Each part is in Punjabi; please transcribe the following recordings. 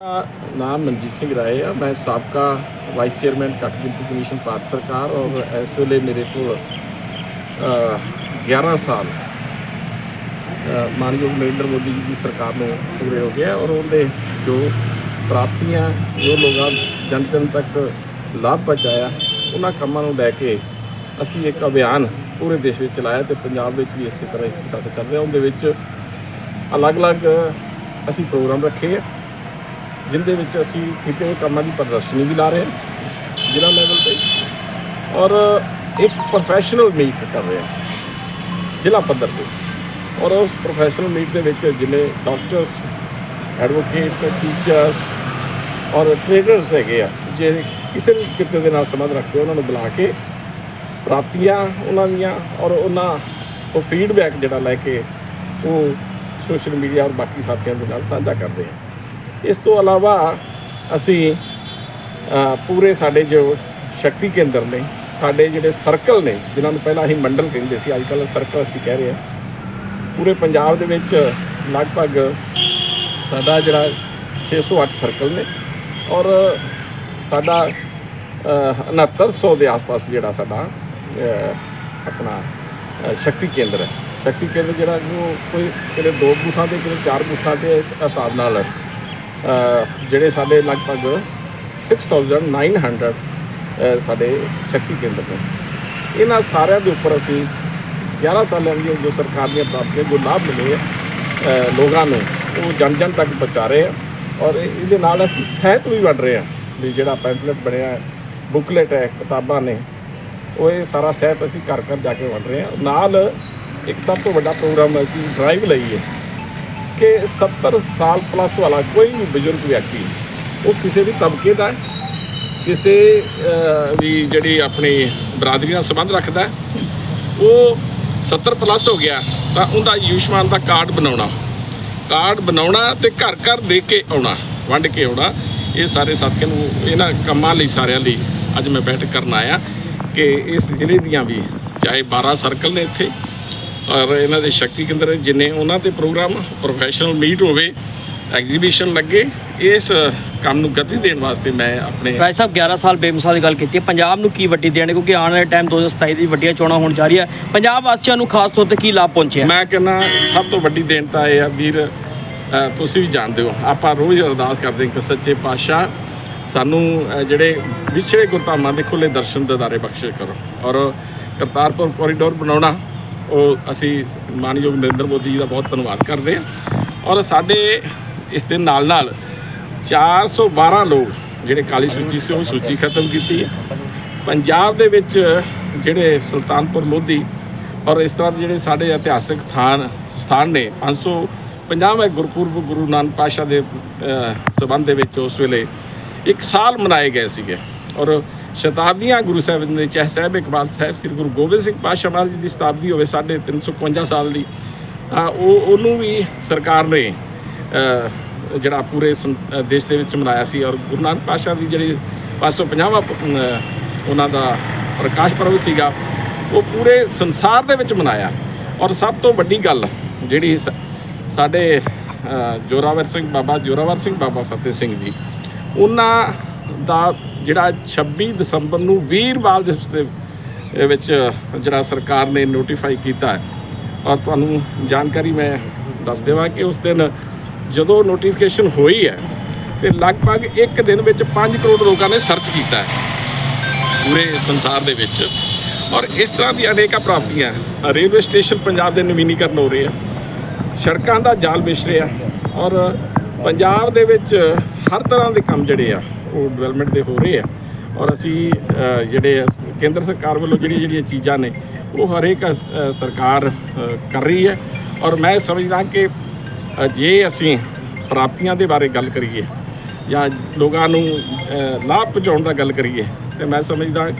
ਮੇਰਾ ਨਾਮ ਮਨਜੀਤ ਸਿੰਘ ਰਾਏ ਆ। ਮੈਂ ਸਾਬਕਾ ਵਾਈਸ ਚੇਅਰਮੈਨ ਘੱਟ ਗਿਣਤੀ ਕਮਿਸ਼ਨ ਭਾਰਤ ਸਰਕਾਰ ਔਰ ਇਸ ਵੇਲੇ ਮੇਰੇ ਕੋਲ ਅ, 11 ਸਾਲ ਮਾਨਯੋਗ ਨਰਿੰਦਰ ਮੋਦੀ ਜੀ ਦੀ ਸਰਕਾਰ ਨੂੰ ਪੂਰੇ ਹੋ ਗਿਆ ਔਰ ਉਹਦੇ ਜੋ ਪ੍ਰਾਪਤੀਆਂ ਜੋ ਲੋਕਾਂ ਜਨ ਜਨ ਤੱਕ ਲਾਭ ਪਹੁੰਚਾਇਆ ਉਹਨਾਂ ਕੰਮਾਂ ਨੂੰ ਲੈ ਕੇ ਅਸੀਂ ਇੱਕ ਅਭਿਆਨ ਪੂਰੇ ਦੇਸ਼ ਵਿੱਚ ਚਲਾਇਆ ਤੇ ਪੰਜਾਬ ਵਿੱਚ ਵੀ ਇਸੇ ਤਰ੍ਹਾਂ ਅਸੀਂ ਸਾਡੇ ਰਹੇ। ਹਾਂ ਉਹਦੇ ਵਿੱਚ ਅਲੱਗ-ਅਲੱਗ ਅਸੀਂ ਪ੍ਰੋਗਰਾਮ ਰੱਖੇ ਆ। ਜਿਹਦੇ ਵਿੱਚ ਅਸੀਂ ਕੀਤੇ ਹੋਏ ਕੰਮਾਂ ਦੀ ਪ੍ਰਦਰਸ਼ਨੀ ਵੀ ਲਾ ਰਹੇ ਹਾਂ, ਜ਼ਿਲ੍ਹਾ ਲੈਵਲ ਤੇ। ਔਰ ਇੱਕ ਪ੍ਰੋਫੈਸ਼ਨਲ ਮੀਟ ਕਰ ਰਹੇ ਹਾਂ, ਜ਼ਿਲ੍ਹਾ ਪੱਧਰ ਤੇ। ਔਰ ਉਸ ਪ੍ਰੋਫੈਸ਼ਨਲ ਮੀਟ ਦੇ ਵਿੱਚ ਜਿਵੇਂ ਡਾਕਟਰਸ ਐਡਵੋਕੇਟਸ ਟੀਚਰਸ ਔਰ ਟ੍ਰੇਡਰਸ ਹੈਗੇ ਆ, ਜੇ ਕਿਸੇ ਵੀ ਕਿਤੇ ਦੇ ਨਾਲ ਸੰਬੰਧ ਰੱਖਦੇ ਉਹਨਾਂ ਨੂੰ ਬੁਲਾ ਕੇ ਪ੍ਰਾਪਤੀਆਂ ਉਹਨਾਂ ਦੀਆਂ ਔਰ ਉਹਨਾਂ ਉਹ ਫੀਡਬੈਕ ਜਿਹੜਾ ਲੈ ਕੇ ਉਹ ਸੋਸ਼ਲ ਮੀਡੀਆ ਔਰ ਬਾਕੀ ਸਾਥੀਆਂ ਦੇ ਨਾਲ ਸਾਂਝਾ ਕਰਦੇ ਹਾਂ ਇਸ ਤੋਂ ਇਲਾਵਾ ਅਸੀਂ ਪੂਰੇ ਸਾਡੇ ਜੋ ਸ਼ਕਤੀ ਕੇਂਦਰ ਨੇ ਸਾਡੇ ਜਿਹੜੇ ਸਰਕਲ ਨੇ ਜਿਨ੍ਹਾਂ ਨੂੰ ਪਹਿਲਾਂ ਅਸੀਂ ਮੰਡਲ ਕਹਿੰਦੇ ਸੀ ਅੱਜ ਕੱਲ੍ਹ ਸਰਕਲ ਅਸੀਂ ਕਹਿ ਰਹੇ ਹਾਂ ਪੂਰੇ ਪੰਜਾਬ ਦੇ ਵਿੱਚ ਲਗਭਗ ਸਾਡਾ ਜਿਹੜਾ 608 ਸਰਕਲ ਨੇ ਔਰ ਸਾਡਾ ਅ, 6900 ਦੇ ਆਸ-ਪਾਸ ਜਿਹੜਾ ਸਾਡਾ ਆਪਣਾ ਸ਼ਕਤੀ ਕੇਂਦਰ ਹੈ। ਸ਼ਕਤੀ ਕੇਂਦਰ ਜਿਹੜਾ ਉਹ ਕੋਈ ਕਿਤੇ ਦੋ ਬੂਥਾਂ ਤੇ ਕਿਤੇ ਚਾਰ ਬੂਥਾਂ ਤੇ ਇਸ ਹਿਸਾਬ ਨਾਲ ਜਿਹੜੇ ਸਾਡੇ ਲਗਭਗ 6900 ਅ, ਸਾਡੇ ਸ਼ਕਤੀ ਕੇਂਦਰ ਨੇ। ਇਹਨਾਂ ਸਾਰਿਆਂ ਦੇ ਉੱਪਰ ਅਸੀਂ 11 ਸਾਲਾਂ ਦੀਆਂ ਜੋ ਸਰਕਾਰ ਦੀਆਂ ਪ੍ਰਾਪਤੀਆਂ ਜੋ ਲਾਭ ਮਿਲੇ ਲੋਕਾਂ ਨੂੰ ਉਹ ਜਨ ਜਨ ਤੱਕ ਪਹੁੰਚਾ ਰਹੇ ਆ ਔਰ ਇਹਦੇ ਨਾਲ ਅਸੀਂ ਸਹਿਤ ਵੀ ਵੰਡ ਰਹੇ ਆ ਵੀ ਜਿਹੜਾ ਪੈਂਪਲੇਟ ਬਣਿਆ ਬੁਕਲੇਟ ਹੈ ਕਿਤਾਬਾਂ ਨੇ ਉਹ ਇਹ ਸਾਰਾ ਸਹਿਤ ਅਸੀਂ ਘਰ ਘਰ ਜਾ ਕੇ ਵੰਡ ਰਹੇ ਆ। ਨਾਲ ਇੱਕ ਸਭ ਤੋਂ ਵੱਡਾ ਪ੍ਰੋਗਰਾਮ ਅਸੀਂ ਡਰਾਈਵ ਲਈ ਹੈ। ਕਿ 70 ਸਾਲ ਪਲੱਸ ਵਾਲਾ ਕੋਈ ਵੀ ਬਜ਼ੁਰਗ ਵਿਅਕਤੀ, ਉਹ ਕਿਸੇ ਵੀ ਤਬਕੇ ਦਾ ਕਿਸੇ ਵੀ ਜਿਹੜੀ ਆਪਣੀ ਬਰਾਦਰੀ ਨਾਲ ਸੰਬੰਧ ਰੱਖਦਾ ਉਹ 70 ਪਲੱਸ ਹੋ ਗਿਆ, ਤਾਂ ਉਹਦਾ ਆਯੁਸ਼ਮਾਨ ਦਾ ਕਾਰਡ ਬਣਾਉਣਾ। ਕਾਰਡ ਬਣਾਉਣਾ ਤੇ ਘਰ ਘਰ ਦੇ ਕੇ ਆਉਣਾ, ਵੰਡ ਕੇ ਆਉਣਾ, ਇਹ ਸਾਰੇ ਸਾਥੀਆਂ ਨੂੰ, ਇਹਨਾਂ ਕੰਮਾਂ ਲਈ ਸਾਰਿਆਂ ਲਈ ਅੱਜ ਮੈਂ ਬੈਠਕ ਕਰਨ ਆਇਆ ਕਿ ਇਸ ਜ਼ਿਲ੍ਹੇ ਦੀਆਂ ਵੀ, ਚਾਹੇ 12 ਸਰਕਲ ਨੇ ਇੱਥੇ ਔਰ ਇਹਨਾਂ ਦੇ ਸ਼ਕਤੀ ਕੇਂਦਰ ਜਿੰਨੇ ਉਹਨਾਂ ਤੇ ਪ੍ਰੋਗਰਾਮ ਪ੍ਰੋਫੈਸ਼ਨਲ ਮੀਟ ਹੋਵੇ ਐਗਜ਼ੀਬਿਸ਼ਨ ਲੱਗੇ ਇਸ ਕੰਮ ਨੂੰ ਗਤੀ ਦੇਣ ਵਾਸਤੇ ਮੈਂ ਆਪਣੇ ਰਾਜ ਸਾਹਿਬ 11 ਸਾਲ ਬੇਮਿਸਾਲ ਦੀ ਗੱਲ ਕੀਤੀ ਹੈ। ਪੰਜਾਬ ਨੂੰ ਕੀ ਵੱਡੀ ਦੇਣ ਕਿਉਂਕਿ ਆਉਣ ਵਾਲੇ ਟਾਈਮ 2027 ਦੀ ਵੱਡੀਆਂ ਚੋਣਾਂ ਹੋਣ ਜਾ ਰਹੀ ਹੈ ਪੰਜਾਬ ਵਾਸੀਆਂ ਨੂੰ ਖਾਸ ਤੌਰ ਤੇ ਕੀ ਲਾਭ ਪਹੁੰਚਿਆ? ਮੈਂ ਕਹਿੰਦਾ ਸਭ ਤੋਂ ਵੱਡੀ ਦੇਣ ਤਾਂ ਇਹ ਆ ਵੀਰ ਤੁਸੀਂ ਵੀ ਜਾਣਦੇ ਹੋ। ਆਪਾਂ ਰੋਜ਼ ਅਰਦਾਸ ਕਰਦੇ ਹਾਂ ਕਿ ਸੱਚੇ ਪਾਤਸ਼ਾਹ ਸਾਨੂੰ ਜਿਹੜੇ ਵਿਛੜੇ ਗੁਰਧਾਮਾਂ ਦੇ ਖੁੱਲੇ ਦਰਸ਼ਨ ਦਿਦਾਰੇ ਬਖਸ਼ਿਸ਼ ਕਰੋ। ਔਰ ਕਰਤਾਰਪੁਰ ਕੋਰੀਡੋਰ ਬਣਾਉਣਾ ਉਹ ਅਸੀਂ ਮਾਨਯੋਗ ਨਰਿੰਦਰ ਮੋਦੀ ਜੀ ਦਾ ਬਹੁਤ ਧੰਨਵਾਦ ਕਰਦੇ ਹਾਂ। ਔਰ ਸਾਡੇ ਇਸ ਦੇ ਨਾਲ ਨਾਲ 412 ਲੋਕ ਜਿਹੜੇ ਕਾਲੀ ਸੂਚੀ ਸੀ ਉਹ ਸੂਚੀ ਖਤਮ ਕੀਤੀ ਹੈ। ਪੰਜਾਬ ਦੇ ਵਿੱਚ ਜਿਹੜੇ ਸੁਲਤਾਨਪੁਰ ਲੋਧੀ ਔਰ ਇਸ ਤਰ੍ਹਾਂ ਦੇ ਜਿਹੜੇ ਸਾਡੇ ਇਤਿਹਾਸਕ ਸਥਾਨ ਸਥਾਨ ਨੇ 550ਵੇਂ ਗੁਰਪੁਰਬ ਗੁਰੂ ਨਾਨਕ ਪਾਤਸ਼ਾਹ ਦੇ ਅ, ਸੰਬੰਧ ਦੇ ਵਿੱਚ ਉਸ ਵੇਲੇ ਇੱਕ ਸਾਲ ਮਨਾਏ ਗਏ ਸੀਗੇ। ਔਰ ਸ਼ਤਾਬਦੀਆਂ ਗੁਰੂ ਸਾਹਿਬ ਦੇ ਚਾਹੇ ਸਾਹਿਬ ਇਕਬਾਲ ਸਾਹਿਬ ਸ੍ਰੀ ਗੁਰੂ ਗੋਬਿੰਦ ਸਿੰਘ ਪਾਤਸ਼ਾਹ ਮਹਾਰਾਜ ਜੀ ਦੀ ਸ਼ਤਾਬਦੀ ਹੋਵੇ ਸਾਡੇ 351 ਸਾਲ ਦੀ ਤਾਂ ਉਹ ਉਹਨੂੰ ਵੀ ਸਰਕਾਰ ਨੇ ਜਿਹੜਾ ਪੂਰੇ ਸੰ- ਦੇਸ਼ ਦੇ ਵਿੱਚ ਮਨਾਇਆ ਸੀ ਔਰ ਗੁਰੂ ਨਾਨਕ ਪਾਤਸ਼ਾਹ ਦੀ ਜਿਹੜੀ 550ਵਾਂ ਪ- ਅ, ਉਹਨਾਂ ਦਾ ਪ੍ਰਕਾਸ਼ ਪਰਵ ਸੀਗਾ ਉਹ ਪੂਰੇ ਸੰਸਾਰ ਦੇ ਵਿੱਚ ਮਨਾਇਆ। ਔਰ ਸਭ ਤੋਂ ਵੱਡੀ ਗੱਲ ਜਿਹੜੀ ਸ- ਸਾਡੇ ਜੋਰਾਵਰ ਸਿੰਘ ਬਾਬਾ ਜੋਰਾਵਰ ਸਿੰਘ ਬਾਬਾ ਫਤਿਹ ਸਿੰਘ ਜੀ ਉਹਨਾਂ ਦਾ ਜਿਹੜਾ 26 ਦਸੰਬਰ ਨੂੰ ਵੀਰਵਾਰ ਦਿਵਸ ਦੇ ਦੇ ਵਿੱਚ ਜਿਹੜਾ ਸਰਕਾਰ ਨੇ ਨੋਟੀਫਾਈ ਕੀਤਾ ਹੈ। ਔਰ ਤੁਹਾਨੂੰ ਜਾਣਕਾਰੀ ਮੈਂ ਦੱਸ ਦੇਵਾਂ ਕਿ ਉਸ ਦਿਨ ਜਦੋਂ ਨੋਟੀਫਿਕੇਸ਼ਨ ਹੋਈ ਹੈ ਤੇ ਲਗਭਗ ਇੱਕ ਦਿਨ ਵਿੱਚ 5 ਕਰੋੜ ਲੋਕਾਂ ਨੇ ਸਰਚ ਕੀਤਾ ਹੈ ਪੂਰੇ ਸੰਸਾਰ ਦੇ ਵਿੱਚ। ਔਰ ਇਸ ਤਰ੍ਹਾਂ ਦੀਆਂ ਅਨੇਕਾਂ ਪ੍ਰਾਪਤੀਆਂ ਰੇਲਵੇ ਸਟੇਸ਼ਨ ਪੰਜਾਬ ਦੇ ਨਵੀਨੀਕਰਨ ਹੋ ਰਹੇ ਆ। ਸੜਕਾਂ ਦਾ ਜਾਲ ਵਿਛ ਰਿਹਾ। ਔਰ ਪੰਜਾਬ ਦੇ ਵਿੱਚ ਹਰ ਤਰ੍ਹਾਂ ਦੇ ਕੰਮ ਜਿਹੜੇ ਆ ਉਹ ਡਿਵੈਲਪਮੈਂਟ ਦੇ ਹੋ ਰਹੇ ਆ। ਔਰ ਅਸੀਂ ਜਿਹੜੇ ਕੇਂਦਰ ਸਰਕਾਰ ਵੱਲੋਂ ਜਿਹੜੀਆਂ ਜਿਹੜੀਆਂ ਚੀਜ਼ਾਂ ਨੇ, ਉਹ ਹਰੇਕ ਸਰਕਾਰ ਕਰ ਰਹੀ ਹੈ। ਔਰ ਮੈਂ ਸਮਝਦਾ ਕਿ ਜੇ ਅਸੀਂ ਪ੍ਰਾਪਤੀਆਂ ਦੇ ਬਾਰੇ ਗੱਲ ਕਰੀਏ, ਜਾਂ ਲੋਕਾਂ ਨੂੰ ਲਾਭ ਪਹੁੰਚਾਉਣ ਦਾ ਗੱਲ ਕਰੀਏ, ਤੇ ਮੈਂ ਸਮਝਦਾ,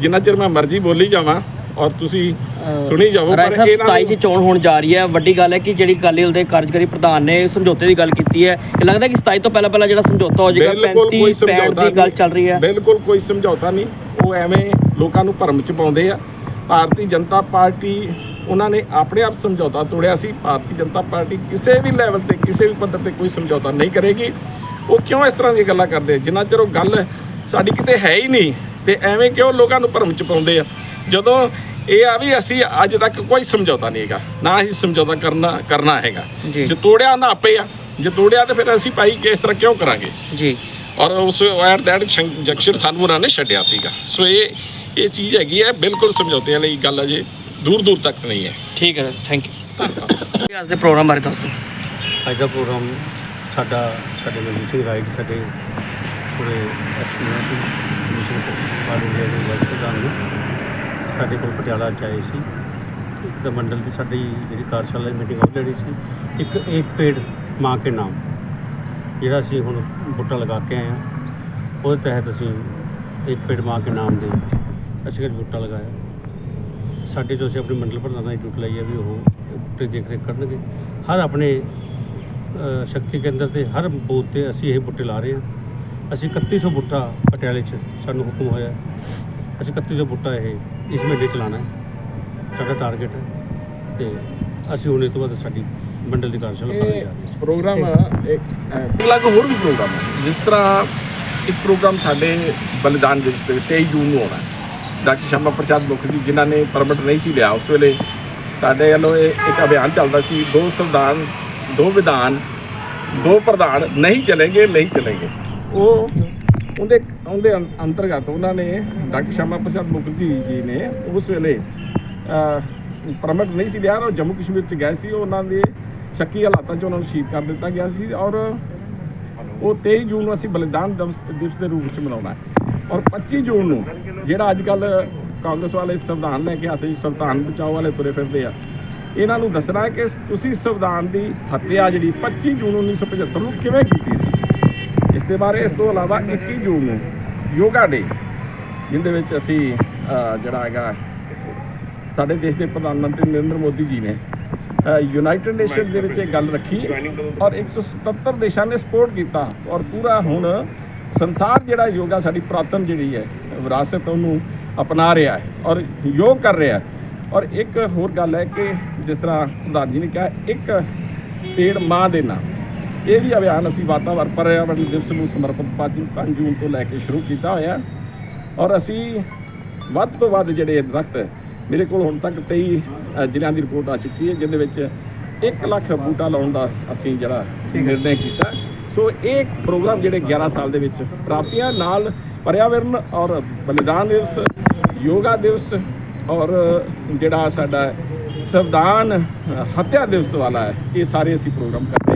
ਜਿੰਨਾ ਚਿਰ ਮੈਂ ਮਰਜ਼ੀ ਬੋਲੀ ਜਾਵਾਂ ਔਰ ਤੁਸੀਂ ਸੁਣੀ ਜਾਵੋ ਪਰ ਸਾਹਿਬ ਇਹਨਾਂ 27 ਨੂੰ ਚ ਚੋਣ ਹੋਣ ਜਾ ਰਹੀ ਹੈ। ਵੱਡੀ ਗੱਲ ਹੈ ਕਿ ਜਿਹੜੀ ਅਕਾਲੀ ਦਲ ਦੇ ਕਾਰਜਕਾਰੀ ਪ੍ਰਧਾਨ ਨੇ ਸਮਝੌਤੇ ਦੀ ਗੱਲ ਕੀਤੀ ਹੈ। ਇਹ ਲੱਗਦਾ ਕਿ 27 ਤੋਂ ਪਹਿਲਾਂ ਪਹਿਲਾਂ ਜਿਹੜਾ ਸਮਝੌਤਾ ਹੋ ਜਾਏਗਾ ਬਿਲਕੁਲ 35 ਕੋਈ 65 ਸਮਝੌਤਾ ਦੀ ਗੱਲ ਚੱਲ ਰਹੀ ਹੈ। ਬਿਲਕੁਲ ਕੋਈ ਸਮਝੌਤਾ ਨਹੀਂ। ਉਹ ਐਵੇਂ ਲੋਕਾਂ ਨੂੰ ਭਰਮ ਚ ਪਾਉਂਦੇ ਆ। ਭਾਰਤੀ ਜਨਤਾ ਪਾਰਟੀ ਉਹਨਾਂ ਨੇ ਆਪਣੇ ਆਪ ਸਮਝੌਤਾ ਤੋੜਿਆ ਸੀ। ਭਾਰਤੀ ਜਨਤਾ ਪਾਰਟੀ ਕਿਸੇ ਵੀ ਲੈਵਲ ਤੇ ਕਿਸੇ ਵੀ ਪੱਧਰ ਤੇ ਕੋਈ ਸਮਝੌਤਾ ਨਹੀਂ ਕਰੇਗੀ। ਉਹ ਕਿਉਂ ਇਸ ਤਰ੍ਹਾਂ ਦੀਆਂ ਗੱਲਾਂ ਕਰਦੇ ਜਿੰਨਾ ਚਿਰ ਉਹ ਗੱਲ ਸਾਡੀ ਕਿਤੇ ਹੈ ਹੀ ਨਹੀਂ ਤੇ ਐਵੇਂ ਕਿਉਂ ਲੋਕਾਂ ਨੂੰ ਭਰਮ ਚ ਪਾਉਂਦੇ ਆ? ਜਦੋਂ ਇਹ ਆ ਵੀ ਅਸੀਂ ਅੱਜ ਤੱਕ ਕੋਈ ਸਮਝੌਤਾ ਨਹੀਂ ਹੈਗਾ ਨਾ ਹੀ ਸਮਝੌਤਾ ਕਰਨਾ ਕਰਨਾ ਹੈਗਾ। ਜੀ। ਤੋੜਿਆ ਨਾ ਆਪੇ ਆ ਜੇ ਤੋੜਿਆ ਤੇ ਫਿਰ ਅਸੀਂ ਭਾਈ ਕਿ ਇਸ ਤਰ੍ਹਾਂ ਕਿਉਂ ਕਰਾਂਗੇ? ਜੀ। ਔਰ ਉਸ ਐਟ ਦੈਟ ਜੰਕਸ਼ਨ ਸਾਨੂੰ ਉਹਨਾਂ ਨੇ ਛੱਡਿਆ ਸੀਗਾ। ਸੋ ਇਹ ਇਹ ਚੀਜ਼ ਹੈਗੀ ਹੈ ਬਿਲਕੁਲ ਸਮਝੌਤੇ ਵਾਲੀ ਗੱਲ ਅਜੇ ਦੂਰ ਦੂਰ ਤੱਕ ਨਹੀਂ ਹੈ। ਠੀਕ ਹੈ ਥੈਂਕ ਯੂ ਅੱਜ ਦੇ ਪ੍ਰੋਗਰਾਮ ਬਾਰੇ ਦੱਸ ਦਿਓ। ਅੱਜ ਦਾ ਪ੍ਰੋਗਰਾਮ ਸਾਡਾ ਸਾਡੇ ਮਨਜੀਤ ਸਿੰਘ ਰਾਈਟ ਸਾਡੇ ਪੂਰੇ ਐਕਸਪੀਰੀਅੰਸ ਕਮਿਸ਼ਨ ਵਾਲੇ ਜਿਹੜੇ ਵਾਈਸ ਪ੍ਰਧਾਨ ਨੇ, ਸਾਡੇ ਕੋਲ ਪਟਿਆਲਾ ਚ ਆਏ ਸੀ। ਇੱਕ ਤਾਂ ਮੰਡਲ ਦੀ ਸਾਡੀ ਜਿਹੜੀ ਕਾਰਜਸ਼ਾਲਾ ਦੀ ਮੀਟਿੰਗ ਹੋ ਸੀ, ਇੱਕ ਇੱਕ ਪੇੜ ਮਾਂ ਕੇ ਨਾਮ, ਜਿਹੜਾ ਅਸੀਂ ਹੁਣ ਬੂਟਾ ਲਗਾ ਕੇ ਆਏ ਹਾਂ, ਉਹਦੇ ਤਹਿਤ ਅਸੀਂ ਇੱਕ ਪੇੜ ਮਾਂ ਕੇ ਨਾਮ ਦੇ ਅਸੀਂ ਅੱਜ ਬੂਟਾ ਲਗਾਇਆ। ਸਾਡੇ ਜੋ ਅਸੀਂ ਆਪਣੇ ਮੰਡਲ ਪ੍ਰਧਾਨਾਂ ਦੀ ਡਿਊਟੀ ਲਈ ਹੈ ਵੀ ਉਹ ਬੂਟੇ ਦੇਖ ਰੇਖ ਕਰਨਗੇ। ਹਰ ਆਪਣੇ ਸ਼ਕਤੀ ਕੇਂਦਰ ਤੇ ਹਰ ਬੂਥ ਤੇ ਅਸੀਂ ਇਹ ਬੂਟੇ ਲਾ ਰਹੇ ਹਾਂ। ਅਸੀਂ 3100 ਬੂਟਾ ਪਟਿਆਲੇ 'ਚ ਸਾਨੂੰ ਹੁਕਮ ਹੋਇਆ। ਅਸੀਂ 3100 ਬੂਟਾ ਇਹ ਇਸ ਮਹੀਨੇ 'ਚ ਲਾਉਣਾ ਹੈ ਸਾਡਾ ਟਾਰਗੇਟ ਹੈ ਤੇ ਅਸੀਂ ਹੁਣ ਇਹ ਤੋਂ ਬਾਅਦ ਸਾਡੀ ਮੰਡਲ ਦੀ ਕਾਰਜਸ਼ਾਲਾ ਕਰਨ ਜਾ ਰਹੇ ਹਾਂ ਪ੍ਰੋਗਰਾਮ ਇੱਕ ਅਲੱਗ ਹੋਰ ਵੀ ਪ੍ਰੋਗਰਾਮ ਹੈ ਜਿਸ ਤਰ੍ਹਾਂ ਇੱਕ ਪ੍ਰੋਗਰਾਮ ਸਾਡੇ ਬਲੀਦਾਨ ਦਿਵਸ ਦੇ 23 ਜੂਨ ਨੂੰ ਹੋਣਾ ਹੈ। ਡਾਕਟਰ ਸ਼ਾਮਾ ਪ੍ਰਸਾਦ ਮੁਖਰਜੀ ਜਿਨ੍ਹਾਂ ਨੇ ਪਰਮਿਟ ਨਹੀਂ ਸੀ ਲਿਆ ਉਸ ਵੇਲੇ ਸਾਡੇ ਵੱਲੋਂ ਇਹ ਇੱਕ ਅਭਿਆਨ ਚੱਲਦਾ ਸੀ ਦੋ ਸੰਵਿਧਾਨ ਦੋ ਵਿਧਾਨ ਦੋ ਪ੍ਰਧਾਨ ਨਹੀਂ ਚਲੇਂਗੇ ਨਹੀਂ ਚਲੇਂਗੇ ਉਹ ਉਹਦੇ ਉਹਦੇ ਅੰ- ਅੰਤਰਗਤ ਉਹਨਾਂ ਨੇ ਡਾਕਟਰ ਸ਼ਾਮਾ ਪ੍ਰਸਾਦ ਮੁਖਰਜੀ ਜੀ ਨੇ ਉਸ ਵੇਲੇ ਪਰਮਿਟ ਨਹੀਂ ਸੀ ਲਿਆ ਔਰ ਜੰਮੂ ਕਸ਼ਮੀਰ ਚ ਗਏ ਸੀ, ਉਹਨਾਂ ਦੇ ਸ਼ੱਕੀ ਹਾਲਾਤਾਂ 'ਚ ਉਹਨਾਂ ਨੂੰ ਸ਼ਹੀਦ ਕਰ ਦਿੱਤਾ ਗਿਆ ਸੀ ਔਰ ਉਹ 23 ਜੂਨ ਨੂੰ ਅਸੀਂ ਬਲੀਦਾਨ ਦਿਵਸ ਦਿਵਸ ਦੇ ਰੂਪ ਵਿੱਚ ਮਨਾਉਣਾ ਹੈ। ਔਰ 25 ਜੂਨ ਨੂੰ ਜਿਹੜਾ ਅੱਜ ਕੱਲ ਕਾਂਗਰਸ ਵਾਲੇ ਸੰਵਿਧਾਨ ਲੈ ਕੇ ਹੱਥ ਸੰਵਿਧਾਨ ਬਚਾਓ ਵਾਲੇ ਤੁਰੇ ਫਿਰਦੇ ਆ, ਇਹਨਾਂ ਨੂੰ ਦੱਸਣਾ ਕਿ ਤੁਸੀਂ ਸੰਵਿਧਾਨ ਦੀ ਹੱਤਿਆ ਜਿਹੜੀ 25 ਜੂਨ 1975 ਨੂੰ ਕਿਵੇਂ ਕੀਤੀ ਇਸ ਦੇ ਬਾਰੇ ਇਸ ਤੋਂ ਇਲਾਵਾ 21 ਜੂਨ ਨੂੰ ਯੋਗਾ ਡੇ ਜਿਹਦੇ ਵਿੱਚ ਅਸੀਂ ਜਿਹੜਾ ਹੈਗਾ, ਸਾਡੇ ਦੇਸ਼ ਦੇ ਪ੍ਰਧਾਨ ਮੰਤਰੀ ਨਰਿੰਦਰ ਮੋਦੀ ਜੀ ਨੇ ਯੂਨਾਈਟਿਡ ਨੇਸ਼ਨ ਦੇ ਵਿੱਚ ਇਹ ਗੱਲ ਰੱਖੀ ਔਰ 177 ਦੇਸ਼ਾਂ ਨੇ ਸਪੋਰਟ ਕੀਤਾ ਔਰ ਪੂਰਾ ਹੁਣ ਸੰਸਾਰ ਜਿਹੜਾ ਯੋਗਾ ਸਾਡੀ ਪ੍ਰਾਤਨ ਜਿਹੜੀ ਹੈ, ਵਿਰਾਸਤ ਉਹਨੂੰ ਅਪਣਾ ਰਿਹਾ ਹੈ ਔਰ ਯੋਗ ਕਰ ਰਿਹਾ ਔਰ ਇੱਕ ਹੋਰ ਗੱਲ ਹੈ ਕਿ ਜਿਸ ਤਰ੍ਹਾਂ ਪ੍ਰਧਾਨ ਜੀ ਨੇ ਕਿਹਾ, ਇੱਕ ਪੇੜ ਮਾਂ ਦੇ ਨਾਂ ਇਹ ਵੀ ਅਭਿਆਨ ਅਸੀਂ ਵਾਤਾਵਰਣ ਪਰਿਆਵਰਣ ਦਿਵਸ ਨੂੰ ਸਮਰਪਿਤ 5 ਜੂਨ ਤੋਂ ਲੈ ਕੇ ਸ਼ੁਰੂ ਕੀਤਾ ਹੋਇਆ। ਔਰ ਅਸੀਂ ਵੱਧ ਤੋਂ ਵੱਧ ਜਿਹੜੇ ਦਰਖਤ ਮੇਰੇ ਕੋਲ ਹੁਣ ਤੱਕ 23 ਜ਼ਿਲ੍ਹਿਆਂ ਦੀ ਰਿਪੋਰਟ ਆ ਚੁੱਕੀ ਹੈ, ਜਿਹਦੇ ਵਿੱਚ 1 ਲੱਖ ਬੂਟਾ ਲਾਉਣ ਦਾ ਅਸੀਂ ਜਿਹੜਾ ਨਿਰਣੈ ਕੀਤਾ। ਸੋ ਇਹ ਪ੍ਰੋਗਰਾਮ ਜਿਹੜੇ 11 ਸਾਲ ਦੇ ਵਿੱਚ ਪ੍ਰਾਪਤੀਆਂ ਨਾਲ ਪਰਿਆਵਰਣ ਔਰ ਬਲੀਦਾਨ ਦਿਵਸ, ਯੋਗਾ ਦਿਵਸ ਔਰ ਜਿਹੜਾ ਸਾਡਾ ਸੰਵਿਧਾਨ ਹੱਤਿਆ ਦਿਵਸ ਵਾਲਾ ਹੈ, ਇਹ ਸਾਰੇ ਅਸੀਂ ਪ੍ਰੋਗਰਾਮ ਕਰਦੇ